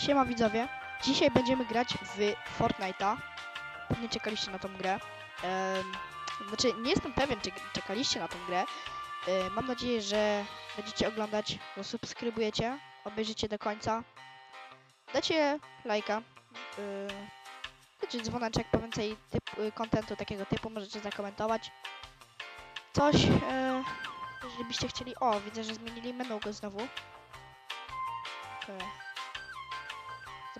Siema widzowie, dzisiaj będziemy grać w Fortnite'a. Pewnie czekaliście na tą grę. Em, znaczy, nie jestem pewien, czy czekaliście na tą grę. E, mam nadzieję, że będziecie oglądać, zasubskrybujecie, obejrzycie do końca. Dacie lajka. Yy, dacie dzwoneczek po więcej typ, y, kontentu takiego typu, możecie zakomentować. Coś, e, jeżeli byście chcieli... O, widzę, że zmienili menu go znowu. Okej.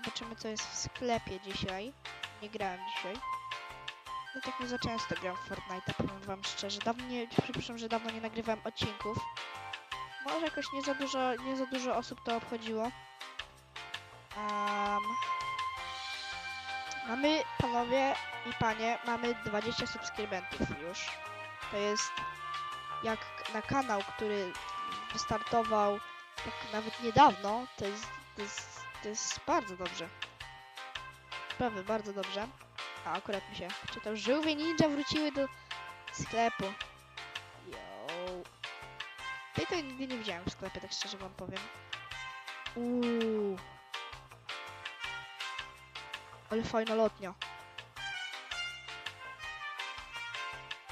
Zobaczymy, co jest w sklepie dzisiaj. Nie grałem dzisiaj. No tak nie za często gram w Fortnite, powiem wam szczerze. Dawno nie, przepraszam, że dawno nie nagrywałem odcinków. Może jakoś nie za dużo, nie za dużo osób to obchodziło. Um, mamy, panowie i panie, mamy 20 subskrybentów już. To jest jak na kanał, który wystartował tak nawet niedawno, to jest, to jest, to jest bardzo dobrze. Prawie bardzo dobrze. A akurat mi się czytał. Żółwie ninja wróciły do sklepu. Yo. Tej to nigdy nie widziałem w sklepie, tak szczerze wam powiem. Uuu. Ale fajna lotnia.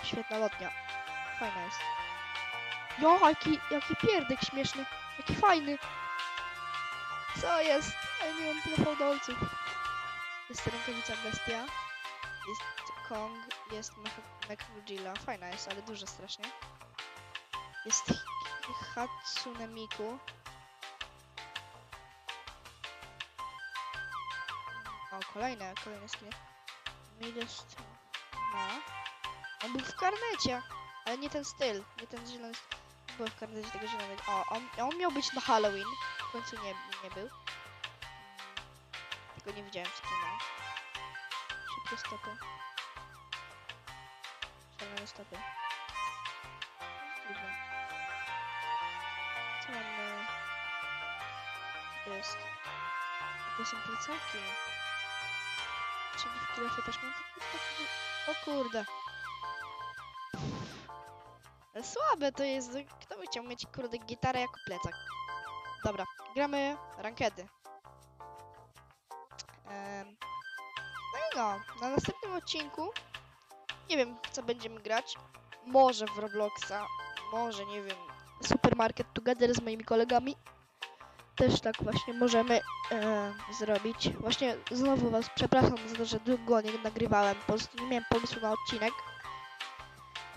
Świetna lotnia. Fajna jest. Jo, jaki, jaki pierdek śmieszny. Jaki fajny. Co jest? Ja nie mam tyle fałdolców. Jest rękawica bestia. Jest Kong, jest Mechgodzilla. Fajna jest, ale duża strasznie. Jest Hatsune Miku. O, kolejne, kolejne skiny. Midest ma. On był w karnecie, ale nie ten styl, nie ten zielony styl. Był w karnecie tego zielonego. O, on, on miał być na Halloween. W końcu nie, nie był. Tylko nie widziałem skina. Szybkie stopy. Szalone stopy. Dziwne. Co mamy? Co to jest? To są plecaki. Czyli w kilofie też mam taki, taki... O kurde. Słabe to jest. Kto by chciał mieć kurde gitarę jako plecak? Dobra, gramy rankedy. No i no, na następnym odcinku nie wiem co będziemy grać. Może w Robloxa, może nie wiem, Supermarket Together z moimi kolegami. Też tak właśnie możemy e, zrobić. Właśnie znowu was przepraszam za to, że długo nie nagrywałem. Po prostu nie miałem pomysłu na odcinek.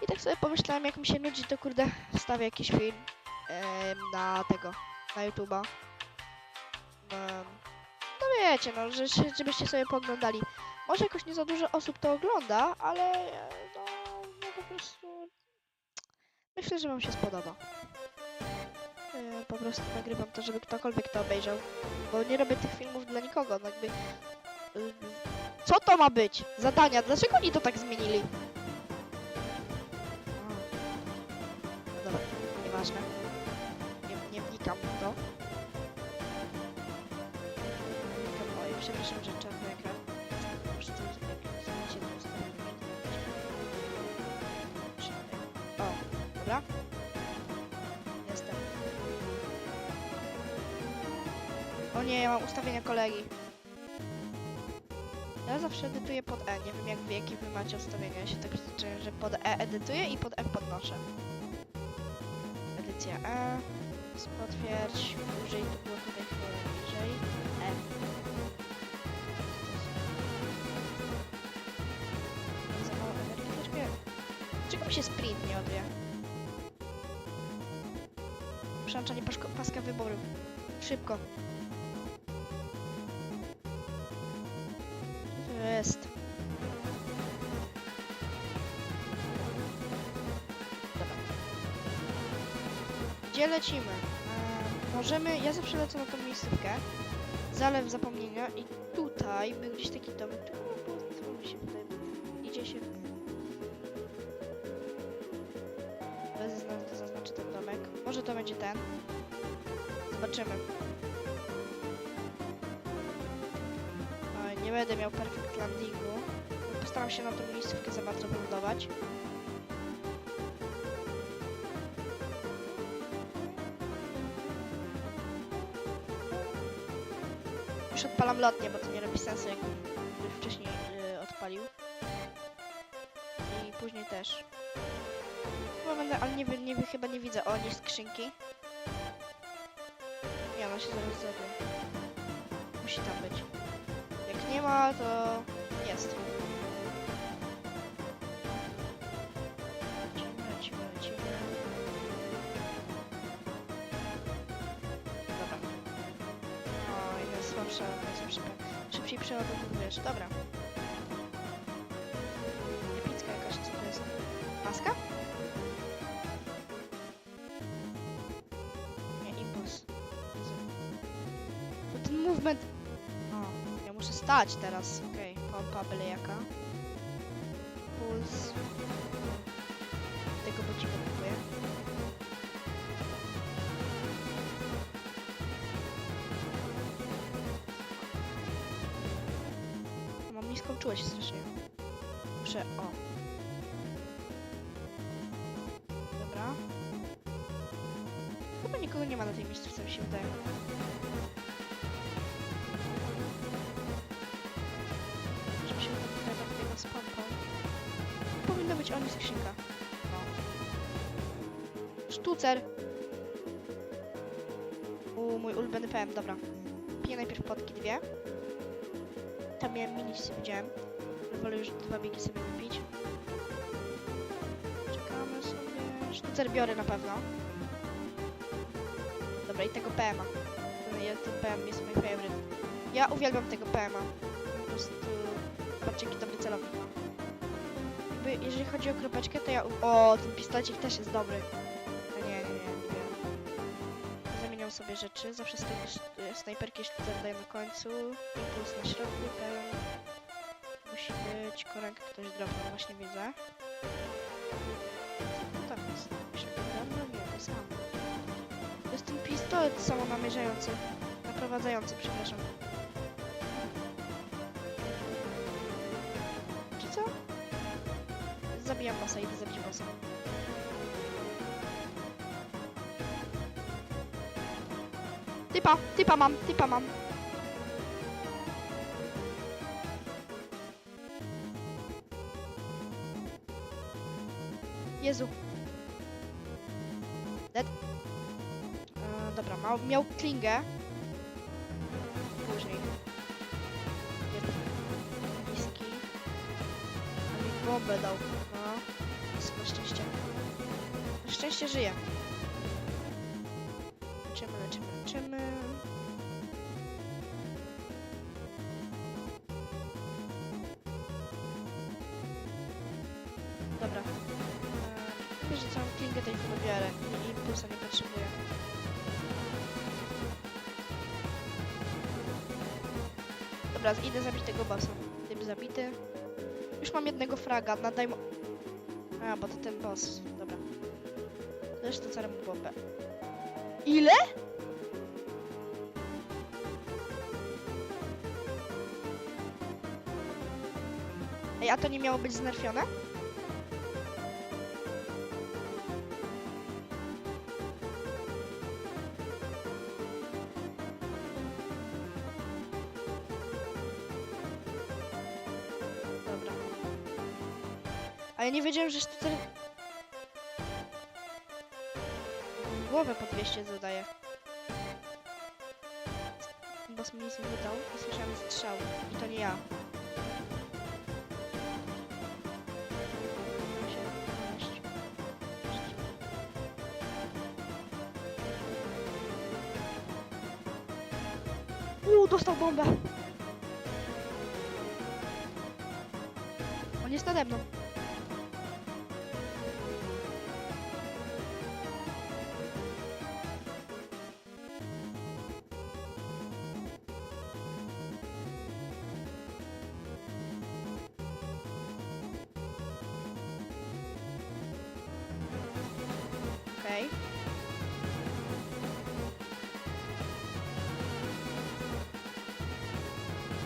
I tak sobie pomyślałem, jak mi się nudzi, to kurde wstawię jakiś film em, na tego, na YouTube'a. No wiecie, no, że, żebyście sobie pooglądali. Może jakoś nie za dużo osób to ogląda, ale e, no, no po prostu myślę, że wam się spodoba. E, Po prostu nagrywam to, żeby ktokolwiek to obejrzał, bo nie robię tych filmów dla nikogo, no jakby... y, Co to ma być? Zadania, dlaczego oni to tak zmienili? Dobra, nieważne. Czarny ekran. O, dobra. Jestem. O nie, ja mam ustawienia kolegi. Ja zawsze edytuję pod E. Nie wiem jak wy, jakie wy macie ustawienia. Ja się tak przyzwyczaiłem, że pod E edytuję i pod F podnoszę. Edycja E. Potwierdź. Użyj, to było tutaj chyba niżej. E. się sprint nie odwie? Przełączanie paska wyboru. Szybko. Jest? Dobra. Gdzie lecimy? E, możemy, ja zawsze lecę na tą miejscówkę. Zalew zapomnienia i tutaj był gdzieś taki domek. Będzie ten. Zobaczymy. Nie będę miał perfect landingu. Postaram się na tą miejscówkę za bardzo wylądować. Już odpalam lotnie, bo to nie robi sensu, jakbym wcześniej y, odpalił. I później też. Będę, ale nie, nie, chyba nie widzę. O, nie skrzynki. Nie, ona się zaraz zrobi. Musi tam być. Jak nie ma, to jest. Lecimy, lecimy, lecimy. Dobra. O, jest słabsza, jest. Szybciej przeładowujesz. Dobra. Stać teraz. Okej, pompa byle jaka. Puls. Tego bocika kupuję. Mam niską czułość strasznie. Muszę... O. Dobra. Chyba nikogo nie ma na tej miejscówce, mi się wydaje. Powinno być o niej skrzynka. No. Sztucer! U, mój ulubiony PM, dobra. Piję najpierw potki dwie. Tam miałem mini, sobie widziałem. Wolę już dwa biegi sobie wypić. Czekamy sobie. Sztucer biorę na pewno. Dobra, i tego PM-a. Ten, ja- ten PM jest mój favorite. Ja uwielbiam tego PM-a. Po prostu... Zobaczcie, jaki dobry celownik. Jakby, jeżeli chodzi o kropeczkę, to ja... O, ten pistolecik też jest dobry. No nie, nie, nie. Zamieniam sobie rzeczy. Zawsze z sz- y, snajperki sztucer daję na końcu. Impuls na środku, PM. Musi być korenkę ktoś drobny, właśnie widzę. Co tam jest? Wygląda? Nie, to samo. To jest ten pistolet samonamierzający. Naprowadzający, przepraszam. Zabijam bossa, idę zabić bossa. Typa, typa mam, typa mam. Jezu. Dead. E, dobra, miał, klingę. Szczęście żyje. Leczymy, leczymy, leczymy. Dobra. Wiesz, że całą klingę tej biorę i impulsa nie potrzebuję. Dobra, idę zabić tego bossa. Typ zabity. Już mam jednego fraga, nadaj mu... A, bo to ten boss. Zresztą co mu bombę. Ile? Ej, a to nie miało być znerfione? Dobra. A ja nie wiedziałem, że tutaj... Głowę po 200 zadaje. Boss mi nic nie wydał i strzał. I to nie ja. Uuu, dostał bombę! On jest nade mną.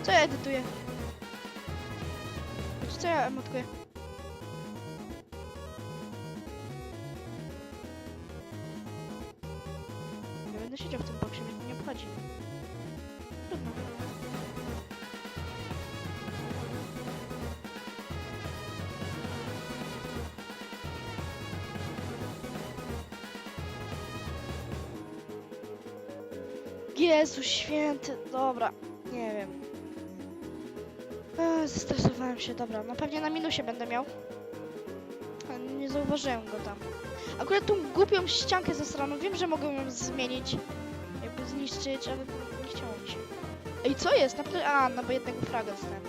Co ja edytuję? Co ja emotkuję? Ja będę siedział w tym boksie, mnie to nie obchodzi. Trudno. Jezu święty, dobra. Eee, zestresowałem się, dobra, no pewnie na minusie będę miał. Ale nie zauważyłem go tam. Akurat tą głupią ściankę ze stroną, wiem, że mogę ją zmienić, jakby zniszczyć, ale nie chciało mi się. Ej, co jest? Napra- A, no bo jednego fraga dostałem,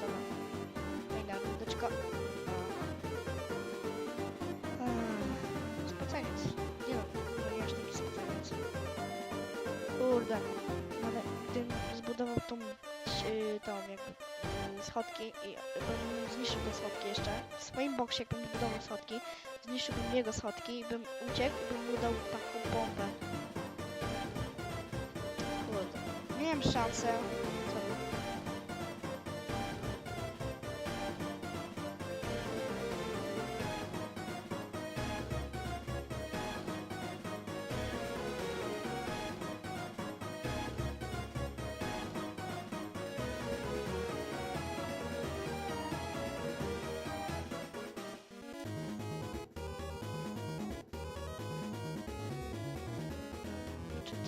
i bym zniszczył te schodki jeszcze, w swoim boksie jakbym zbudował schodki, zniszczyłbym jego schodki i bym uciekł i bym mu taką bombę. Kurde, miałem szansę.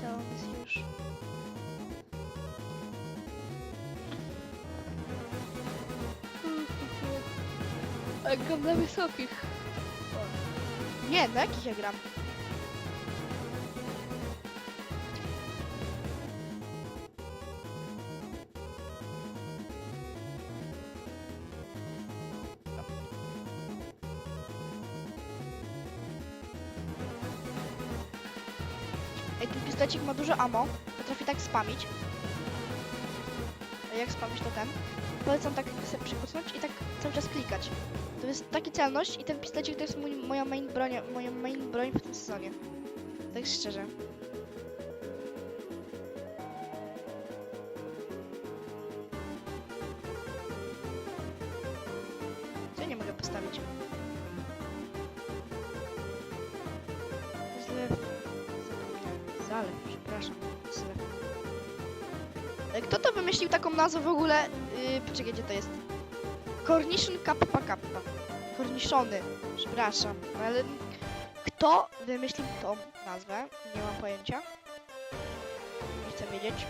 Jest już? A gram na wysokich. Nie, na jakich ja gram? Ej, ten pistolecik ma dużo ammo, potrafi tak spamić. A jak spamić to ten? Polecam tak sobie przykucnąć i tak cały czas klikać. To jest taki celność i ten pistolecik to jest mój, moja main broń, moja main broń w tym sezonie. Tak szczerze. Nazwę w ogóle? Yy, poczekaj, gdzie to jest? Cornichon kappa kappa. Korniszony, przepraszam, ale kto wymyślił tą nazwę? Nie mam pojęcia. Nie chcę wiedzieć.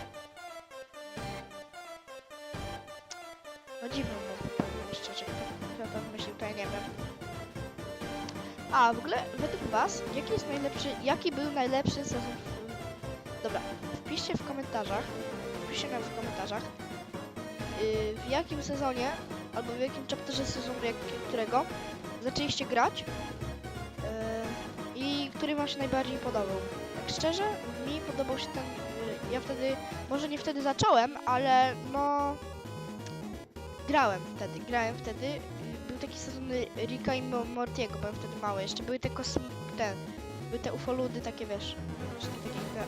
No dziwną nazwę, powiem szczerze. Kto, to wymyślił, to ja nie wiem. A, w ogóle według was, jaki jest najlepszy, jaki był najlepszy sezon. Dobra, wpiszcie w komentarzach, wpiszcie nam w komentarzach, w jakim sezonie, albo w jakim chapterze sezonu, jak, którego zaczęliście grać yy, i który wam się najbardziej podobał. Tak szczerze, mi podobał się ten, yy, ja wtedy, może nie wtedy zacząłem, ale no grałem wtedy, grałem wtedy. Był taki sezon Rika i Mo- Mortiego, byłem wtedy mały, jeszcze były te kosm... te, były te ufoludy takie, wiesz, takie.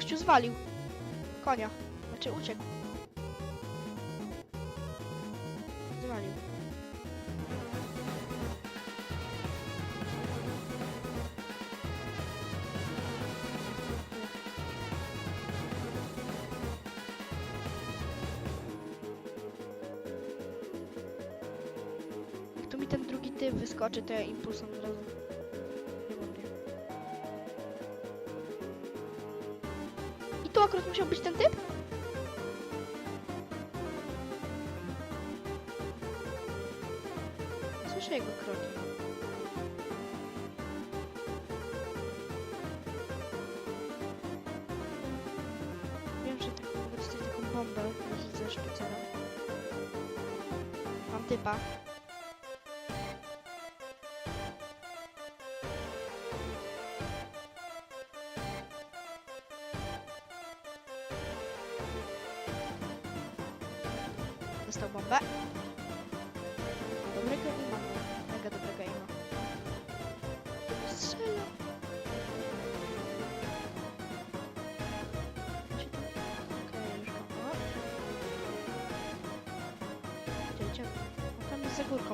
Gościu zwalił konia. Znaczy uciekł. Zwalił. Jak tu mi ten drugi typ wyskoczy, to ja impulsem. Słyszę jego kroki. Wiem, że tak mogę dostać taką bombę ze sztucera. Mam typa.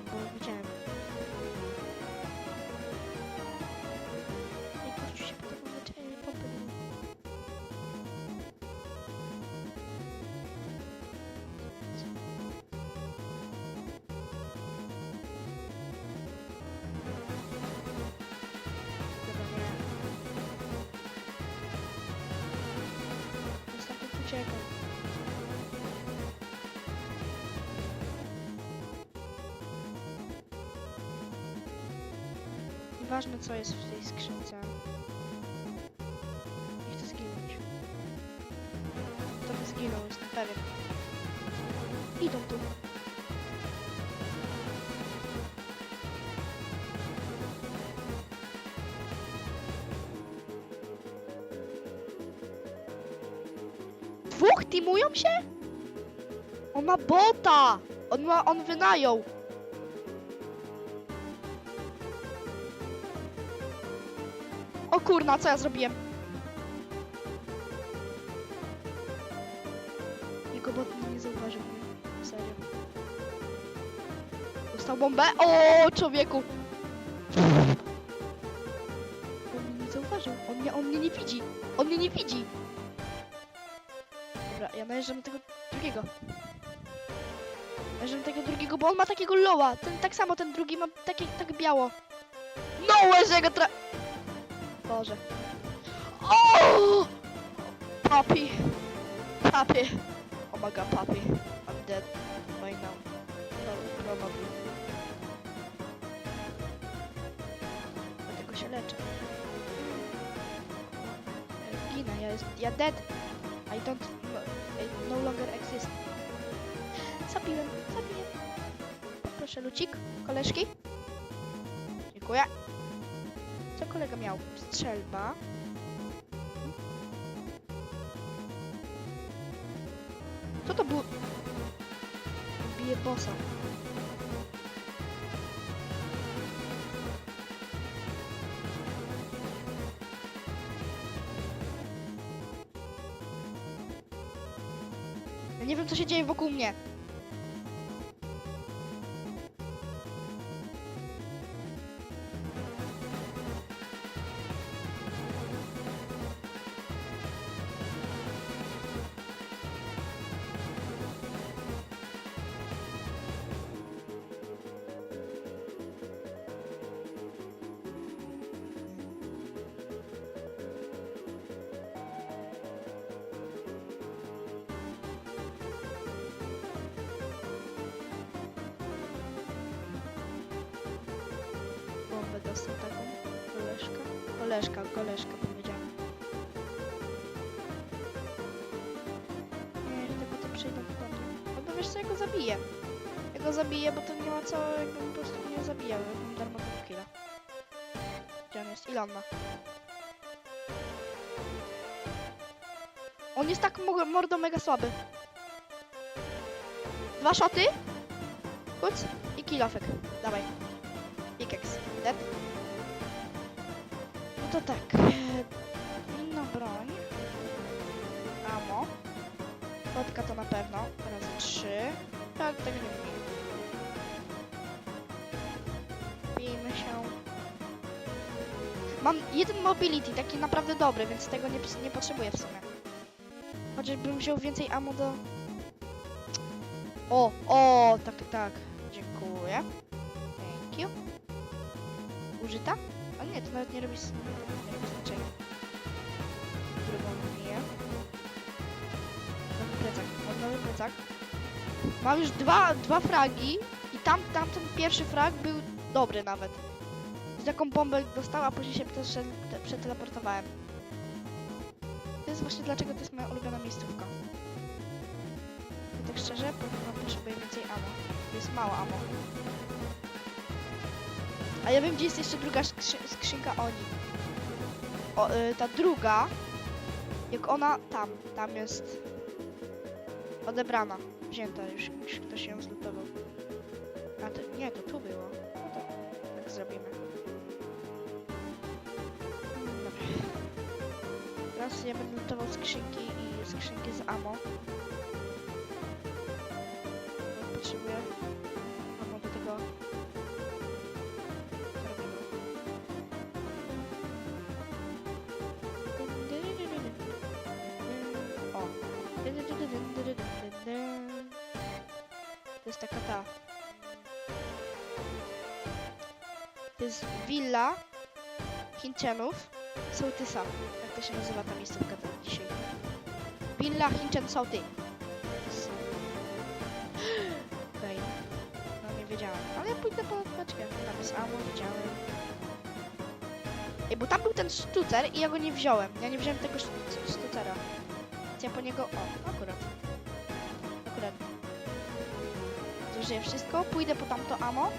bo widziałem. I po prostu się potem obyczajnie popylił. Czekam. Nieważne co jest w tej skrzynce. Nie chcę zginąć. To by zginął, jestem pewien. Idą tu. Dwóch teamują się? On ma bota! On ma, on wynajął. Kurna, co ja zrobiłem? Jego bot mnie nie zauważył, nie? Serio. Dostał bombę? O, człowieku! On mnie nie zauważył. On mnie, on mnie nie widzi. On mnie nie widzi. Dobra, ja najeżdżam na tego drugiego. Najeżdżam na tego drugiego, bo on ma takiego loła. Ten tak samo, ten drugi ma takie, tak biało. No, że go tra... Boże. O! Papi. Papi. Oh my god, papi. I'm dead by now. Pro- Probably. Dlatego się leczę. Ginę, ja jest... Ja dead. I don't... No, I no longer exist. Zabiłem, zabiję. Proszę, lucik. Koleżki. Dziękuję. Co kolega miał? Strzelba. Co to było? Bije bossa. Nie wiem, co się dzieje wokół mnie. To przyjdą do mnie. Albo wiesz co, ja go zabiję. Ja go zabiję, bo to nie ma co, jakbym po prostu nie zabijał. Ja mam darmowego killa. Gdzie on jest? Ile on ma? On jest tak mo- mordo mega słaby. Dwa szoty. Kuc i kilofek. Dawaj. Pickaxe. Dead. No to tak. Tego nie wiem. Bijmy się. Mam jeden mobility, taki naprawdę dobry, więc tego nie, nie potrzebuję w sumie. Chociażbym wziął więcej ammo do... O, o, tak, tak. Dziękuję. Thank you. Użyta? A nie, to nawet nie robi, nie znaczenia. Drugą linię. Nowy plecak. Nowy plecak. Mam już dwa, dwa fragi i tam, tamten pierwszy frag był dobry nawet. Z taką bombę dostała, a później się przeteleportowałem. To jest właśnie dlaczego to jest moja ulubiona miejscówka. I tak szczerze, powiem potrzebuję więcej ammo. To jest mało ammo. A ja wiem, gdzie jest jeszcze druga skrzy skrzynka Oni. O, y, ta druga, jak ona tam, tam jest odebrana, wzięta już, już ktoś ją zlutował. A to, nie, to tu było. No to tak zrobimy. Dobra. Teraz ja będę lutował skrzynki i skrzynki z ammo. Jest willa Chińczanów. Sołtysa. Jak to się nazywa ta miejscówka ta dzisiaj? Billa Hinchen Sauty. Okej. No nie wiedziałem, ale ja pójdę po paczkę. Tam jest ammo, widziałem. Ej, bo tam był ten sztucer i ja go nie wziąłem. Ja nie wziąłem tego sztu- sztucera. Więc ja po niego... O, akurat. Akurat. Zużyję wszystko, pójdę po tamto ammo.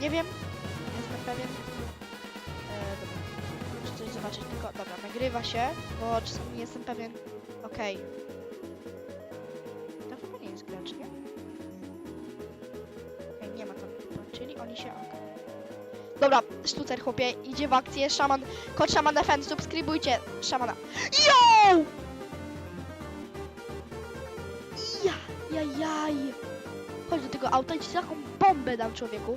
Nie wiem. Nie jestem pewien. E, dobra. Muszę coś zobaczyć tylko. Dobra, nagrywa się, bo czasami nie jestem pewien. Okej. To chyba nie jest gracz, nie? Okej, nie ma tam, czyli oni się... okej. Dobra, sztucer chłopie, idzie w akcję, szaman, kod szaman defense, subskrybujcie szamana. Yo! Ja, ja, jaj. Chodź do tego auta i ci taką bombę dam człowieku.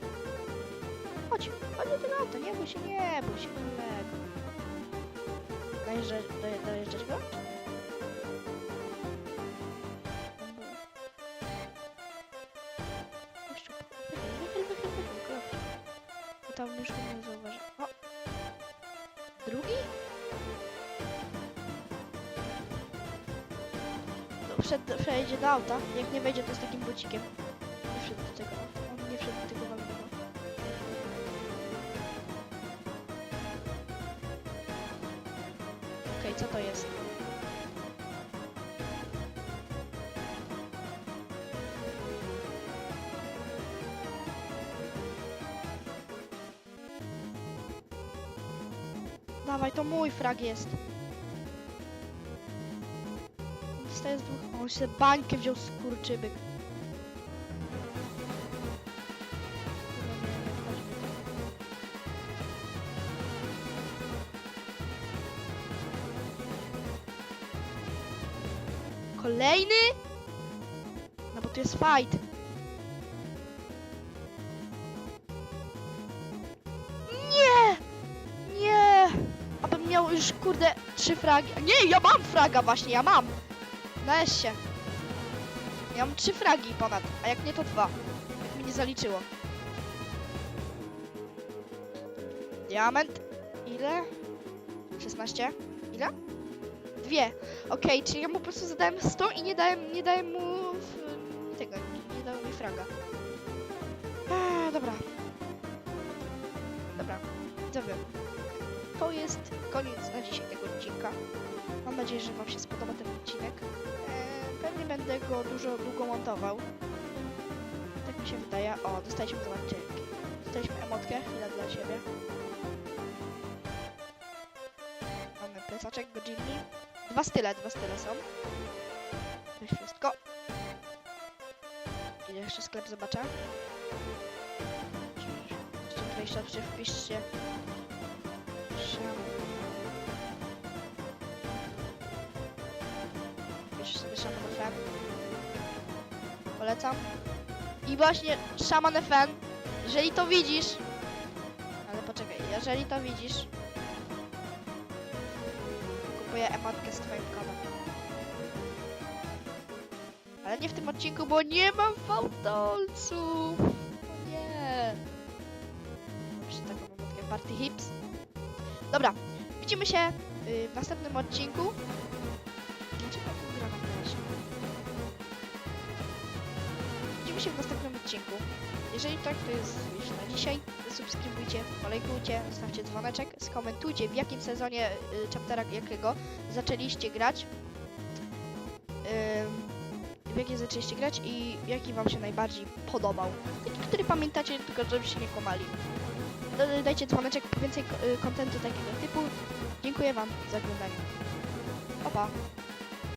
Do tego auta, nie bój się, nie bój się, kolego. Dojeżdża, doje, dojeżdżać go? Bo tam już go nie zauważy. O! Drugi? No, wszedł, przejdzie do auta. Jak nie wejdzie, to z takim bocikiem. Frag jest. Dostaję z dwóch. On się bańkę wziął z kurczybyk. Kolejny? No bo tu jest fight. Fragi. Nie, ja mam fraga właśnie, ja mam. Na S-ie. Ja mam trzy fragi ponad, a jak nie to dwa. Jak mi nie zaliczyło. Diament. Ile? 16? Ile? Dwie. Okej, czyli ja mu po prostu zadałem 100 i nie dałem, nie dałem mu To jest koniec na dzisiaj tego odcinka. Mam nadzieję, że Wam się spodoba ten odcinek. Eee, pewnie będę go dużo długo montował. Tak mi się wydaje. O, dostaliśmy, zobaczcie. Dostaliśmy emotkę, chwila dla siebie. Mamy plecaczek godzinny. Dwa style, dwa style są. To jest wszystko. I jeszcze sklep zobaczę. Jeszcze jeszcze wpiszcie. FM. Polecam. I właśnie Shaman FM, jeżeli to widzisz, ale poczekaj, jeżeli to widzisz, kupuję emotkę z twoim kodem. Ale nie w tym odcinku, bo nie mam fałdolców. Nie. Muszę taką emotkę Party Hips. Dobra, widzimy się y, w następnym odcinku. Się w następnym odcinku. Jeżeli tak, to jest już na dzisiaj. Subskrybujcie, polajkujcie, zostawcie dzwoneczek, skomentujcie w jakim sezonie y, chaptera jakiego zaczęliście grać. W jakie zaczęliście grać i jaki wam się najbardziej podobał. Taki, który pamiętacie, tylko żebyście nie kłamali. Dajcie dzwoneczek po więcej y, kontentu takiego typu. Dziękuję wam za oglądanie. Pa, pa.